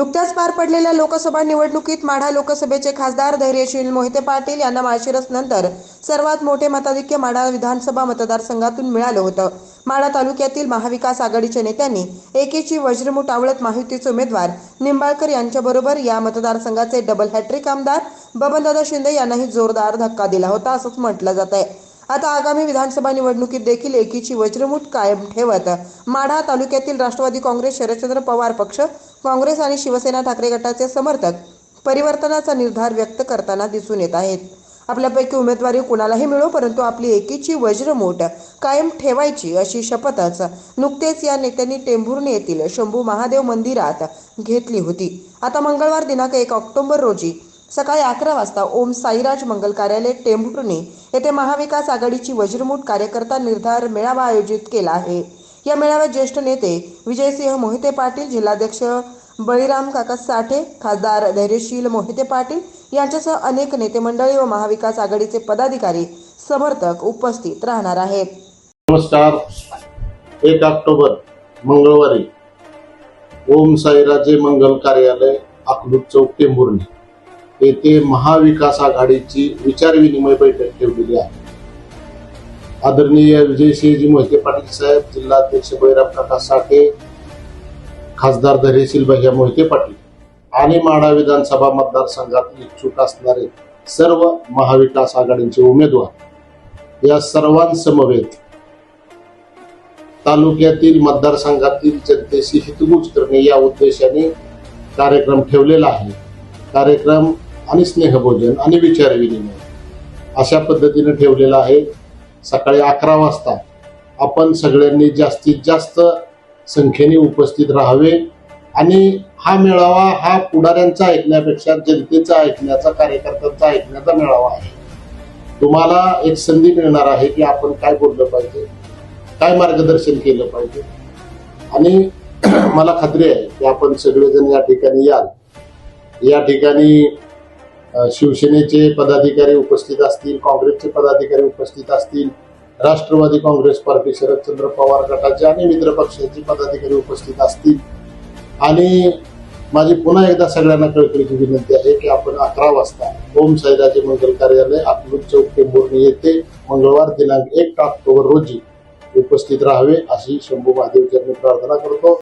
नुकत्याच पार पडलेल्या लोकसभा निवडणुकीत माढा लोकसभेचे खासदार धैर्यशील मोहिते पाटील यांना माळशिरस नंतर सर्वात मोठे मताधिक्य माढा विधानसभा मतदारसंघातून मिळालं होतं. माढा तालुक्यातील महाविकास आघाडीच्या नेत्यांनी एकेची वज्रमुठ आवळत महायुतीचे उमेदवार निंबाळकर यांच्याबरोबर या मतदारसंघाचे डबल हॅट्रिक आमदार बबनदादा शिंदे यांनाही जोरदार धक्का दिला होता असंच म्हटलं जात आहे आता आगामी विधानसभा निवडणुकीत देखील एकीची वज्रमूठ कायम ठेवत. माढा तालुक्यातील राष्ट्रवादी काँग्रेस शरदचंद्र पवार पक्ष काँग्रेस आणि शिवसेना ठाकरे गटाचे समर्थक परिवर्तनाचा निर्धार व्यक्त करताना दिसून येत आहेत. आपल्यापैकी उमेदवारी कुणालाही मिळो परंतु आपली एकीची वज्रमूठ कायम ठेवायची अशी शपथच नुकतेच या नेत्यांनी टेंभुर्णी येथील शंभू महादेव मंदिरात घेतली होती. आता मंगळवार दिनांक एक ऑक्टोबर रोजी सकाळी अकरा वाजता ओम साईराज मंगल कार्यालय टेंभुर्णी येथे महाविकास आघाडीची वज्रमूठ कार्यकर्ता निर्धार मेळावा आयोजित केला आहे. या मेळाव्यात ज्येष्ठ नेते विजयसिंह मोहिते पाटील जिल्हाध्यक्ष बळीराम काका साठे खासदार धैर्यशील मोहिते पाटील यांच्यासह अनेक नेते मंडळी व महाविकास आघाडीचे पदाधिकारी समर्थक उपस्थित राहणार आहेत. नमस्कार. एक ऑक्टोबर मंगळवारी ओम साईराजे मंगल कार्यालय अकलूज चौक टेंभुर्णी. येथे महाविकास आघाडीची विचार विनिमय बैठक ठेवलेली आहे. आदरणीय विजयसिंहजी मोहिते पाटील साहेब जिल्हाध्यक्ष बैराम प्रकाश साठे खासदार धैर्यशील भैया मोहिते पाटील आणि माढा विधानसभा मतदारसंघात इच्छुक असणारे सर्व महाविकास आघाडीचे उमेदवार या सर्वांसमवेत तालुक्यातील मतदारसंघातील जनतेशी हितगुज करणे या उद्देशाने कार्यक्रम ठेवलेला आहे. कार्यक्रम आणि स्नेहभोजन आणि विचारविनिमय अशा पद्धतीने ठेवलेलं आहे. सकाळी अकरा वाजता आपण सगळ्यांनी जास्तीत जास्त संख्येने उपस्थित राहावे आणि हा मेळावा हा पुढाऱ्यांचा ऐकण्यापेक्षा जनतेचा ऐकण्याचा कार्यकर्त्यांचा ऐकण्याचा मेळावा आहे. तुम्हाला एक संधी मिळणार आहे की आपण काय बोललं पाहिजे काय मार्गदर्शन केलं पाहिजे. आणि मला खात्री आहे की आपण सगळेजण या ठिकाणी याल. या ठिकाणी शिवसेनेचे पदाधिकारी उपस्थित असतील काँग्रेसचे पदाधिकारी उपस्थित असतील राष्ट्रवादी काँग्रेस पार्टी शरदचंद्र पवार गटाचे आणि मित्र पक्षाचे पदाधिकारी उपस्थित असतील. आणि माझी पुन्हा एकदा सगळ्यांना कळकळीची विनंती आहे की आपण अकरा वाजता ओम साईराजे मंगल कार्यालय अकलूज चौक टेंभुर्णी येथे मंगळवार दिनांक एक ऑक्टोबर रोजी उपस्थित राहावे अशी शंभू महादेव चरणी प्रार्थना करतो.